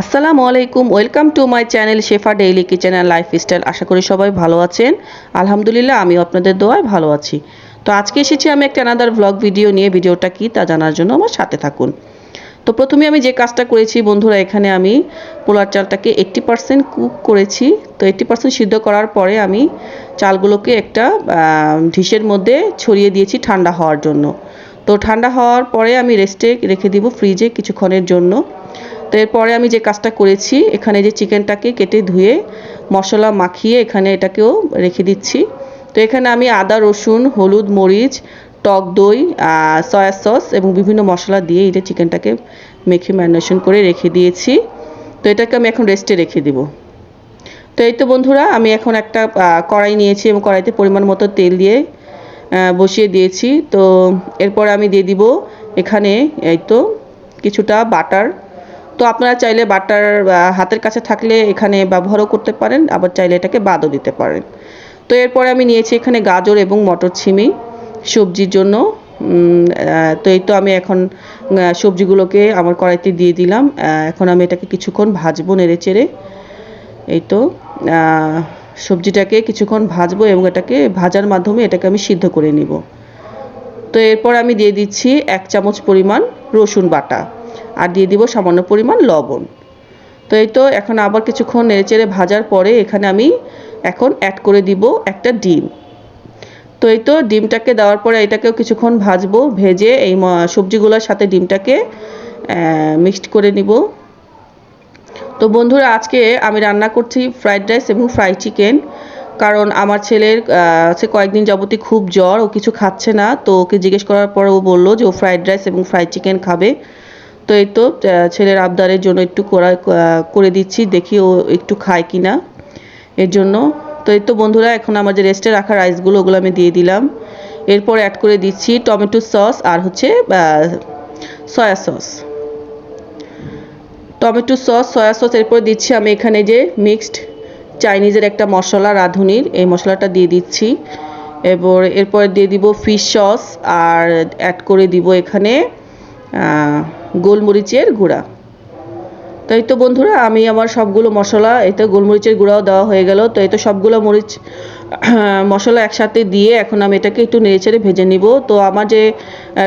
আসসালামু আলাইকুম, welcome to my channel Shefa daily kitchen and lifestyle. আশা করি সবাই ভালো আছেন। আলহামদুলিল্লাহ আমি আপনাদের দোয়ায় ভালো আছি। তো আজকে এসেছি আমি একটা আনাদার ভ্লগ ভিডিও নিয়ে, ভিডিওটা কী তা জানার জন্য আমার সাথে থাকুন। তো প্রথমে আমি যে কাজটা করেছি, বন্ধুরা, এখানে আমি পোলার চালটাকে এইট্টি পার্সেন্ট কুক করেছি। তো এইট্টি পার্সেন্ট সিদ্ধ করার পরে আমি চালগুলোকে একটা ঢিসের মধ্যে ছড়িয়ে দিয়েছি ঠান্ডা হওয়ার জন্য। তো ঠান্ডা হওয়ার পরে আমি রেস্টে রেখে দিব ফ্রিজে কিছুক্ষণের জন্য। তো এরপরে আমি যে কাজটা করেছি, এখানে যে চিকেনটাকে কেটে ধুয়ে মশলা মাখিয়ে এখানে এটাকেও রেখে দিচ্ছি। তো এখানে আমি আদা, রসুন, হলুদ, মরিচ, টক দই সয়া সস এবং বিভিন্ন মশলা দিয়ে এটা চিকেনটাকে মেখে ম্যারিনেশন করে রেখে দিয়েছি। তো এটাকে আমি এখন রেস্টে রেখে দিব। তো এই তো বন্ধুরা, আমি এখন একটা কড়াই নিয়েছি এবং কড়াইতে পরিমাণ মতো তেল দিয়ে বসিয়ে দিয়েছি। তো এরপর আমি দিয়ে দিব এখানে এই তো কিছুটা বাটার তো আপনারা চাইলে বাটার হাতের কাছে থাকলে এখানে ব্যবহারও করতে পারেন, আবার চাইলে এটাকে বাদও দিতে পারেন। তো এরপরে আমি নিয়েছি এখানে গাজর এবং মটর ছিমি সবজির জন্য। তো এই তো আমি এখন সবজিগুলোকে আমার কড়াইতে দিয়ে দিলাম। এখন আমি এটাকে কিছুক্ষণ ভাজবো নেড়ে চেড়ে। এই তো সবজিটাকে কিছুক্ষণ ভাজবো এবং এটাকে ভাজার মাধ্যমে এটাকে আমি সিদ্ধ করে নিব। তো এরপর আমি দিয়ে দিচ্ছি এক চামচ পরিমাণ রসুন বাটা। আর দিয়ে দিব সামান্য পরিমাণ লবণ। তো এই তো এখন আবার কিছুক্ষণ নেড়েচেড়ে ভাজার পরে এখানে আমি এখন অ্যাড করে দিব একটা ডিম। তো এই তো ডিমটাকে দেওয়ার পরে এটাকেও কিছুক্ষণ ভাজবো, ভেজে এই সবজিগুলোর সাথে ডিমটাকে মিক্সড করে নিব। তো বন্ধুরা, আজকে আমি রান্না করছি ফ্রাইড রাইস এবং ফ্রাই চিকেন কারণ আমার ছেলের সে কয়েকদিন যাবতীয় খুব জ্বর, ও কিছু খাচ্ছে না। তো ওকে জিজ্ঞেস করার পর ও বলল যে ও ফ্রাইড রাইস এবং ফ্রাইড চিকেন খাবে। তো এই তো ছেলের আবদারের জন্য একটু করা করে দিচ্ছি, দেখি ও একটু খায় কি না এর জন্য, তো এই তো বন্ধুরা, এখন আমার যে রেস্টে রাখা রাইসগুলো, ওগুলো আমি দিয়ে দিলাম। এরপর অ্যাড করে দিচ্ছি টমেটো সস আর হচ্ছে soya sauce tomato sauce soya sauce এরপর দিচ্ছি আমি এখানে যে মিক্সড চাইনিজের একটা মশলা, রাঁধুনির। এই মশলাটা দিয়ে দিচ্ছি। এরপর এরপর দিয়ে দিব ফিশ সস আর অ্যাড করে দিব এখানে গোলমরিচের গুঁড়া। তাই তো বন্ধুরা, আমি আমার সবগুলো মশলা, এই তো গোলমরিচের গুঁড়াও দেওয়া হয়ে গেল। তো এই তো সবগুলো মরিচ মশলা একসাথে দিয়ে এখন আমি এটাকে একটু নেড়েচেড়ে ভেজে নিব। তো আমার যে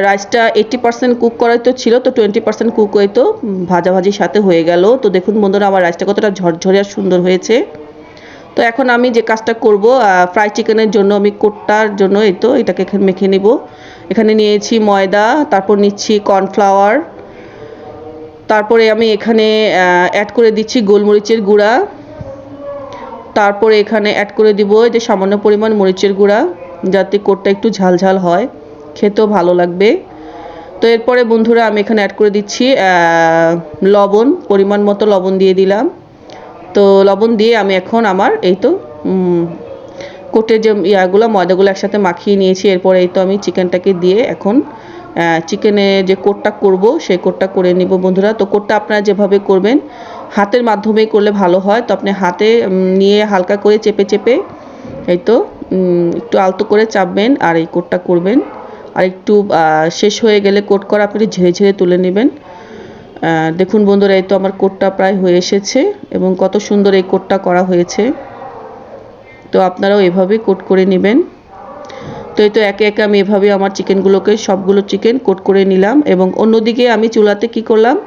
রাইসটা এইট্টি পার্সেন্ট কুক করাই তো ছিল, তো টোয়েন্টি পার্সেন্ট কুক হয়ে তো ভাজাভাজির সাথে হয়ে গেল। তো দেখুন বন্ধুরা, আমার রাইসটা কতটা ঝরঝরে আর সুন্দর হয়েছে। তো এখন আমি যে কাজটা করব ফ্রাই চিকেনের জন্য আমি কোটটার জন্য এই তো এটাকে মেখে নিব। এখানে নিয়েছি ময়দা, তারপর নিচ্ছি কর্নফ্লাওয়ার তারপরে আমি এখানে অ্যাড করে দিচ্ছি গোলমরিচের গুঁড়া। তারপরে এখানে অ্যাড করে দিব যে সামান্য পরিমাণ মরিচের গুঁড়া, যাতে কোটটা একটু ঝালঝাল হয়। খেতেও ভালো লাগবে। তো এরপরে বন্ধুরা আমি এখানে অ্যাড করে দিচ্ছি লবণ, পরিমাণ মতো লবণ দিয়ে দিলাম। তো লবণ দিয়ে আমি এখন আমার এই তো কোটের যে ইয়াগুলো, ময়দাগুলো একসাথে মাখিয়ে নিয়েছি। এরপরে এই তো আমি চিকেনটাকে দিয়ে এখন চিকেনে যে কোটটা করব, সেই কোটটা করে নিব বন্ধুরা। তো কোটটা আপনারা যেভাবে করবেন, হাতের মাধ্যমে করলে ভালো হয়। তো আপনি হাতে নিয়ে হালকা করে চেপে চেপে, এই তো একটু আলতো করে চাপবেন আর এই কোটটা করবেন। আর একটু শেষ হয়ে গেলে কোট করা আপনি ঝেড়ে ঝেড়ে তুলে নেবেন। দেখুন বন্ধুরা, এই তো আমার কোটটা প্রায় হয়ে এসেছে এবং কত সুন্দর এই কোটটা করা হয়েছে। তো আপনারাও এভাবেই কোট করে নেবেন। এই তো একে একে আমি এভাবে আমার চিকেনগুলোকে সবগুলো চিকেন কোট করে নিলাম এবং অন্যদিকে আমি চুলাতে কি করলাম?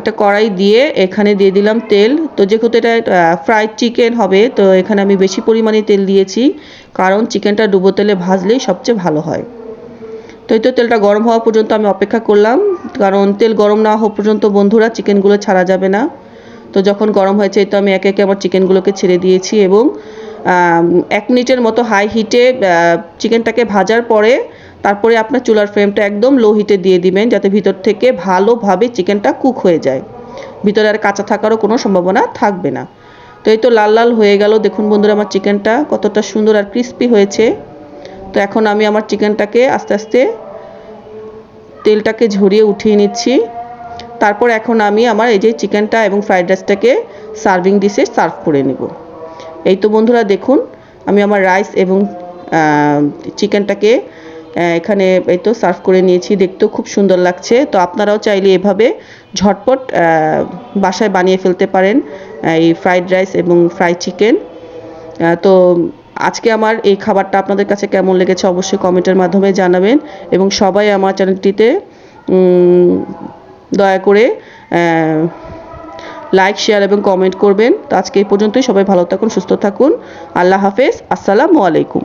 একটা কড়াই দিয়ে এখানে দিয়ে দিলাম তেল। তো যেহেতু এটা ফ্রাইড চিকেন হবে, তো এখানে আমি বেশি পরিমাণে তেল দিয়েছি, কারণ চিকেনটা ডুবো তেলে ভাজলেই সবচেয়ে ভালো হয়। তো এই তো তেলটা গরম হওয়া পর্যন্ত আমি অপেক্ষা করলাম, কারণ তেল গরম না হওয়া পর্যন্ত বন্ধুরা চিকেনগুলো ছাড়া যাবে না। তো যখন গরম হয়েছে তো আমি একে একে আমার চিকেনগুলোকে ছেড়ে দিয়েছি এবং এক মিনিটের মতো হাই হিটে চিকেনটাকে ভাজার পরে তারপরে আপনার চুলার ফ্লেমটা একদম লো হিটে দিয়ে দিবেন, যাতে ভিতর থেকে ভালোভাবে চিকেনটা কুক হয়ে যায়। ভিতরে আর কাঁচা থাকারও কোনো সম্ভাবনা থাকবে না। তো এই তো লাল লাল হয়ে গেল। দেখুন বন্ধুরা আমার চিকেনটা কতটা সুন্দর আর ক্রিস্পি হয়েছে। তো এখন আমি আমার চিকেনটাকে আস্তে আস্তে তেলটাকে ঝরিয়ে উঠিয়ে নিচ্ছি। তারপর এখন আমি আমার এই যে চিকেনটা এবং ফ্রাইড রাইসটাকে সার্ভিং ডিশে সার্ভ করে নিব। এই তো বন্ধুরা দেখুন, আমি আমার রাইস এবং চিকেনটাকে এখানে এই তো সার্ভ করে নিয়েছি। দেখতেও খুব সুন্দর লাগছে। তো আপনারাও চাইলে এভাবে ঝটপট বাসায় বানিয়ে ফেলতে পারেন এই ফ্রাইড রাইস এবং ফ্রাই চিকেন তো আজকে আমার এই খাবারটা আপনাদের কাছে কেমন লেগেছে অবশ্যই কমেন্টের মাধ্যমে জানাবেন এবং সবাই আমার চ্যানেলটিতে দয়া করে লাইক শেয়ার এবং কমেন্ট করবেন। তো আজকে এই পর্যন্তই। সবাই ভালো থাকুন, সুস্থ থাকুন। আল্লাহ হাফেজ। আসসালামু আলাইকুম।